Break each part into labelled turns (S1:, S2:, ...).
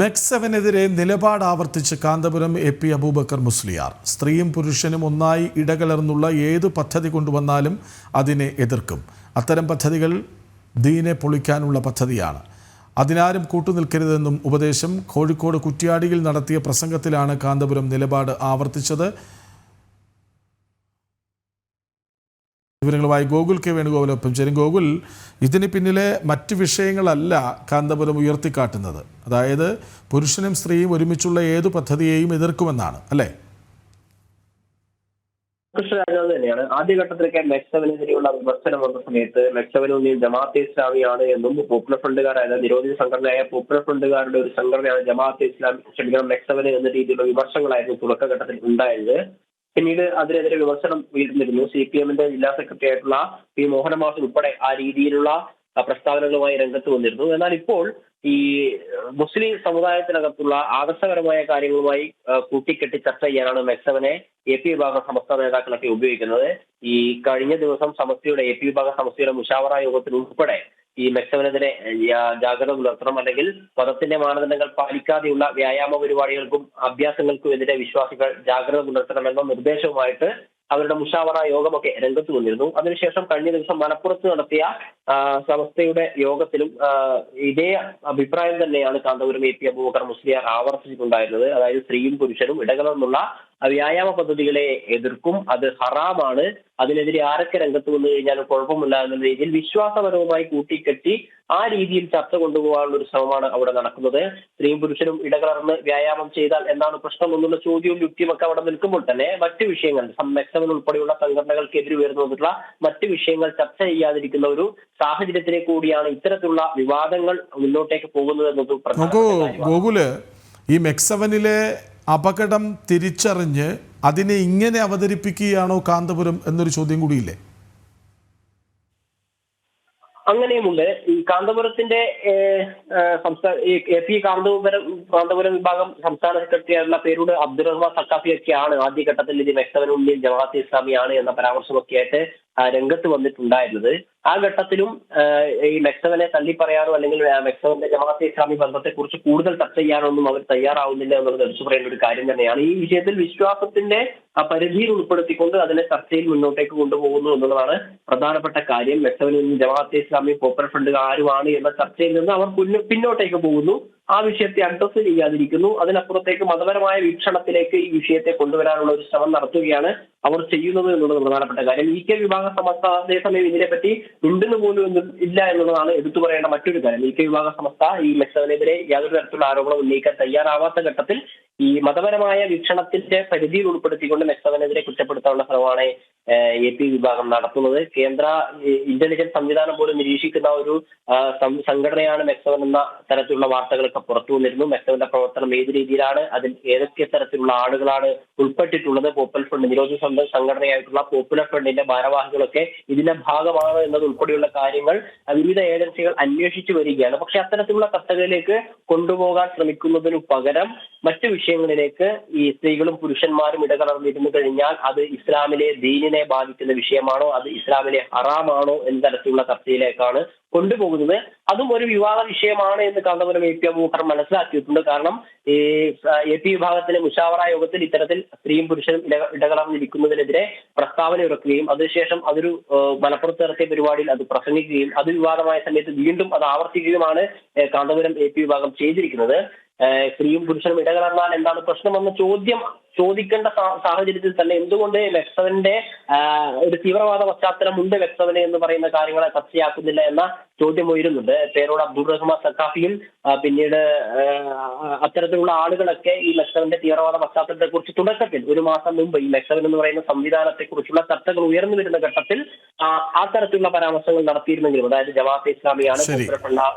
S1: മെക്സവനെതിരെ നിലപാട് ആവർത്തിച്ച് Kanthapuram A P Aboobacker Musliyar. സ്ത്രീയും പുരുഷനും ഒന്നായി ഇടകലർന്നുള്ള ഏതു പദ്ധതി കൊണ്ടുവന്നാലും അതിനെ എതിർക്കും. അത്തരം പദ്ധതികൾ ദീനെ പൊളിക്കാനുള്ള പദ്ധതിയാണ്. അതിനാരും കൂട്ടുനിൽക്കരുതെന്നും ഉപദേശം കോഴിക്കോട് കുറ്റ്യാടിയിൽ നടത്തിയ പ്രസംഗത്തിലാണ് കാന്തപുരം നിലപാട് ആവർത്തിച്ചത്. വിവരങ്ങളുമായി ഗോകുൽ കെ വേണുഗോപാലൊപ്പം ചേരും. ഗോകുൽ ഇതിന് പിന്നിലെ മറ്റ് വിഷയങ്ങളല്ല കാന്തപുരം ഉയർത്തിക്കാട്ടുന്നത്. അതായത് പുരുഷനും സ്ത്രീയും ഒരുമിച്ചുള്ള ഏതു പദ്ധതിയെയും എതിർക്കുമെന്നാണ് അല്ലേ?
S2: കൃഷ്ണരാജാവ് തന്നെയാണ്. ആദ്യഘട്ടത്തിലൊക്കെ മെക്സവനെതിരെയുള്ള വിമർശനം വന്ന സമയത്ത് മെക്സവൻ ഒന്നിൽ ജമാഅത്തെ ഇസ്ലാമിയാണ് എന്നും പോപ്പുലർ ഫ്രണ്ടുകാരായ നിരോധിത സംഘടനയായ പോപ്പുലർ ഫ്രണ്ടുകാരുടെ ഒരു സംഘടനയാണ് ജമാഅത്തെ ഇസ്ലാമി ക്ഷമിക്കണം മെക്സവന് എന്ന രീതിയിലുള്ള വിമർശങ്ങളായിരുന്നു തുടക്കഘട്ടത്തിൽ ഉണ്ടായത്. പിന്നീട് അതിനെതിരെ വിമർശനം ഉയർന്നിരുന്നു. സി പി എമ്മിന്റെ ജില്ലാ സെക്രട്ടറി ആയിട്ടുള്ള പി മോഹന മാസ് ഉൾപ്പെടെ ആ രീതിയിലുള്ള പ്രസ്താവനകളുമായി രംഗത്ത് വന്നിരുന്നു. എന്നാൽ ഇപ്പോൾ ഈ മുസ്ലിം സമുദായത്തിനകത്തുള്ള ആദർശപരമായ കാര്യങ്ങളുമായി കൂട്ടിക്കെട്ടി ചർച്ച ചെയ്യാനാണ് മെക്സവനെ എ പി വിഭാഗം സമസ്ത നേതാക്കളൊക്കെ ഉപയോഗിക്കുന്നത്. ഈ കഴിഞ്ഞ ദിവസം സമസ്തയുടെ എ പി വിഭാഗ സമസ്തയുടെ മുഷാവറ യോഗത്തിൽ ഉൾപ്പെടെ ഈ മെക്സവനെതിരെ ജാ- ജാഗ്രത പുലർത്തണം. അല്ലെങ്കിൽ മതത്തിന്റെ മാനദണ്ഡങ്ങൾ പാലിക്കാതെയുള്ള വ്യായാമ പരിപാടികൾക്കും അഭ്യാസങ്ങൾക്കും എതിരെ വിശ്വാസികൾ ജാഗ്രത പുലർത്തണമെന്ന നിർദ്ദേശവുമായിട്ട് അവരുടെ മുഷാവറ യോഗമൊക്കെ രംഗത്ത് വന്നിരുന്നു. അതിനുശേഷം കഴിഞ്ഞ ദിവസം മലപ്പുറത്ത് നടത്തിയ സമസ്തയുടെ യോഗത്തിലും ഇതേ അഭിപ്രായം തന്നെയാണ് കാന്തപുരം എ പി അബൂബക്കർ മുസ്ലിയാർ ആവർത്തിച്ചിട്ടുണ്ടായിരുന്നത്. അതായത് സ്ത്രീയും പുരുഷനും ഇടകലർന്നുള്ള വ്യായാമ പദ്ധതികളെ എതിർക്കും അത് ഹറാമാണ്. അതിനെതിരെ ആരൊക്കെ രംഗത്ത് വന്നു കഴിഞ്ഞാലും കുഴപ്പമില്ല എന്ന രീതിയിൽ വിശ്വാസപരവുമായി കൂട്ടിക്കെട്ടി ആ രീതിയിൽ ചർച്ച കൊണ്ടുപോകാനുള്ള ഒരു ശ്രമമാണ് അവിടെ നടക്കുന്നത്. സ്ത്രീയും പുരുഷനും ഇടകലർന്ന് വ്യായാമം ചെയ്താൽ എന്താണ് പ്രശ്നം എന്നുള്ള ചോദ്യവും യുക്തിയുമൊക്കെ അവിടെ നിൽക്കുമ്പോൾ തന്നെ മറ്റു വിഷയങ്ങൾ സംരക്ഷകൻ ഉൾപ്പെടെയുള്ള സംഘടനകൾക്കെതിരെ ഉയർന്നു വന്നിട്ടുള്ള മറ്റു വിഷയങ്ങൾ ചർച്ച ചെയ്യാതിരിക്കുന്ന ഒരു സാഹചര്യത്തിലെ കൂടിയാണ് ഇത്തരത്തിലുള്ള വിവാദങ്ങൾ മുന്നോട്ടേക്ക് പോകുന്നത് എന്നത്
S1: ഗോകുൽ ഈ മെക്സവനിലെ അപകടം തിരിച്ചറിഞ്ഞ് അതിനെ ഇങ്ങനെ അവതരിപ്പിക്കുകയാണോ കാന്തപുരം എന്നൊരു ചോദ്യം കൂടിയില്ലേ?
S2: അങ്ങനെയുമുണ്ട്. ഈ കാന്തപുരത്തിന്റെ സംസ്ഥാന കാന്തപുരം കാന്തപുരം വിഭാഗം സംസ്ഥാന സെക്രട്ടറി ആയിട്ടുള്ള പേരോട് അബ്ദുറഹ്മാൻ സക്കാഫിയൊക്കെയാണ് ആദ്യഘട്ടത്തിൽ ഇത് മെക്സവനുള്ളിൽ ജമാഅത്ത് ഇസ്ലാമിയാണ് എന്ന പരാമർശമൊക്കെ ആയിട്ട് രംഗത്ത് വന്നിട്ടുണ്ടായിരുന്നത്. ആ ഘട്ടത്തിലും ഈ മെക്സവനെ തള്ളി പറയാനോ അല്ലെങ്കിൽ മെക്സവന്റെ ജമാഅത്തെ ഇസ്ലാമി ബന്ധത്തെ കുറിച്ച് കൂടുതൽ ചർച്ച ചെയ്യാനോ ഒന്നും അവർ തയ്യാറാവുന്നില്ല എന്നുള്ളത് എടുത്തു പറയേണ്ട ഒരു കാര്യം തന്നെയാണ്. ഈ വിഷയത്തിൽ വിശ്വാസത്തിന്റെ പരിധിയിൽ ഉൾപ്പെടുത്തിക്കൊണ്ട് അതിനെ ചർച്ചയിൽ മുന്നോട്ടേക്ക് കൊണ്ടുപോകുന്നു എന്നുള്ളതാണ് പ്രധാനപ്പെട്ട കാര്യം. മെക്സവനും ജമാഅത്തെ ഇസ്ലാമി പോപ്പുലർ ഫ്രണ്ട് ആരുമാണ് എന്ന ചർച്ചയിൽ നിന്ന് അവർ പിന്നോട്ടേക്ക് പോകുന്നു. ആ വിഷയത്തെ അഡ്രസ് ചെയ്യാതിരിക്കുന്നു. അതിനപ്പുറത്തേക്ക് മതപരമായ വീക്ഷണത്തിലേക്ക് ഈ വിഷയത്തെ കൊണ്ടുവരാനുള്ള ഒരു ശ്രമം നടത്തുകയാണ് അവർ ചെയ്യുന്നത് എന്നുള്ളത് പ്രധാനപ്പെട്ട കാര്യം. ഇ കെ വിഭാഗ സമസ്ത അതേസമയം ഇതിനെപ്പറ്റി ഉണ്ടെന്ന് പോലും ഇല്ല എന്നുള്ളതാണ് എടുത്തു പറയേണ്ട മറ്റൊരു കാര്യം. ഇ കെ വിഭാഗ സമസ്ത ഈ മെക്സവനെതിരെ യാതൊരു തരത്തിലുള്ള ആരോപണം ഉന്നയിക്കാൻ തയ്യാറാവാത്ത ഘട്ടത്തിൽ ഈ മതപരമായ വീക്ഷണത്തിന്റെ പരിധിയിൽ ഉൾപ്പെടുത്തിക്കൊണ്ട് മെക്സവനെതിരെ കുറ്റപ്പെടുത്താനുള്ള ശ്രമമാണ് എ പി വിഭാഗം നടത്തുന്നത്. കേന്ദ്ര ഇന്റലിജൻസ് സംവിധാനം പോലും നിരീക്ഷിക്കുന്ന ഒരു സംഘടനയാണ് മെക്സവൻ എന്ന തരത്തിലുള്ള വാർത്തകളൊക്കെ പുറത്തു വന്നിരുന്നു. മെക്സവന്റെ പ്രവർത്തനം ഏത് രീതിയിലാണ് അതിൽ ഏതൊക്കെ തരത്തിലുള്ള ആളുകളാണ് ഉൾപ്പെട്ടിട്ടുള്ളത്? പോപ്പുലർ ഫ്രണ്ട് നിരോധന സംഘ- സംഘടനയായിട്ടുള്ള പോപ്പുലർ ഫ്രണ്ടിന്റെ ഭാരവാഹികളൊക്കെ ഇതിന്റെ ഭാഗമാണ് എന്നത് ഉൾപ്പെടെയുള്ള കാര്യങ്ങൾ വിവിധ ഏജൻസികൾ അന്വേഷിച്ചു വരികയാണ്. പക്ഷെ അത്തരത്തിലുള്ള കത്തകളിലേക്ക് കൊണ്ടുപോകാൻ ശ്രമിക്കുന്നതിനു പകരം മറ്റു വിഷയങ്ങളിലേക്ക് ഈ സ്ത്രീകളും പുരുഷന്മാരും ഇടകലർന്നിരുന്നു കഴിഞ്ഞാൽ അത് ഇസ്ലാമിലെ ദീനിനെ ബാധിക്കുന്ന വിഷയമാണോ അത് ഇസ്ലാമിലെ ഹറാമാണോ എന്ന തരത്തിലുള്ള ചർച്ചയിലേക്കാണ് കൊണ്ടുപോകുന്നത്. അതും ഒരു വിവാദ വിഷയമാണ് എന്ന് കാന്തപുരം എ പി അബൂക്കർ മനസ്സിലാക്കിയിട്ടുണ്ട്. കാരണം ഈ എ പി വിഭാഗത്തിലെ മുഷാവറ യോഗത്തിൽ ഇത്തരത്തിൽ സ്ത്രീയും പുരുഷനും ഇട- ഇടകലർന്നിരിക്കുന്നതിനെതിരെ പ്രസ്താവന ഇറക്കുകയും അതിനുശേഷം അതൊരു മലപ്പുറത്ത് നടത്തിയ പരിപാടിയിൽ അത് പ്രസംഗിക്കുകയും അത് വിവാദമായ സമയത്ത് വീണ്ടും അത് ആവർത്തിക്കുകയുമാണ് കാന്തപുരം എ പി വിഭാഗം ചെയ്തിരിക്കുന്നത്. സ്ത്രീയും പുരുഷനും ഇടകലർന്നാൽ എന്താണ് പ്രശ്നമെന്ന ചോദ്യം ചോദിക്കേണ്ട സാഹചര്യത്തിൽ തന്നെ എന്തുകൊണ്ട് വെക്സവന്റെ ഒരു തീവ്രവാദ പശ്ചാത്തലം ഉണ്ട് മെക്സവന് എന്ന് പറയുന്ന കാര്യങ്ങളെ ചർച്ചയാക്കുന്നില്ല എന്ന ചോദ്യം ഉയരുന്നുണ്ട്. പേരോട് അബ്ദുൾ റഹ്മാൻ സക്കാഫിയും പിന്നീട് അത്തരത്തിലുള്ള ആളുകളൊക്കെ ഈ മെക്സവന്റെ തീവ്രവാദ പശ്ചാത്തലത്തെ കുറിച്ച് തുടക്കത്തിൽ ഒരു മാസം മുമ്പ് ഈ മെക്സവൻ എന്ന് പറയുന്ന സംവിധാനത്തെ കുറിച്ചുള്ള ചർച്ചകൾ ഉയർന്നു വരുന്ന ഘട്ടത്തിൽ ആ തരത്തിലുള്ള പരാമർശങ്ങൾ നടത്തിയിരുന്നെങ്കിലും അതായത് ജമാഅത്തെ ഇസ്ലാമിയാണ്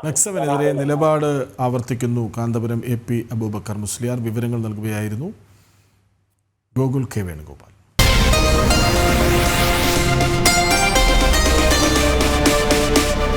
S1: നക്സലിനെതിരെ നിലപാട് ആവർത്തിക്കുന്നു. കാന്തപുരം എ പി അബൂബക്കർ മുസ്ലിയാർ വിവരങ്ങൾ നൽകുകയായിരുന്നു ഗോകുൽ കെ വേണുഗോപാൽ.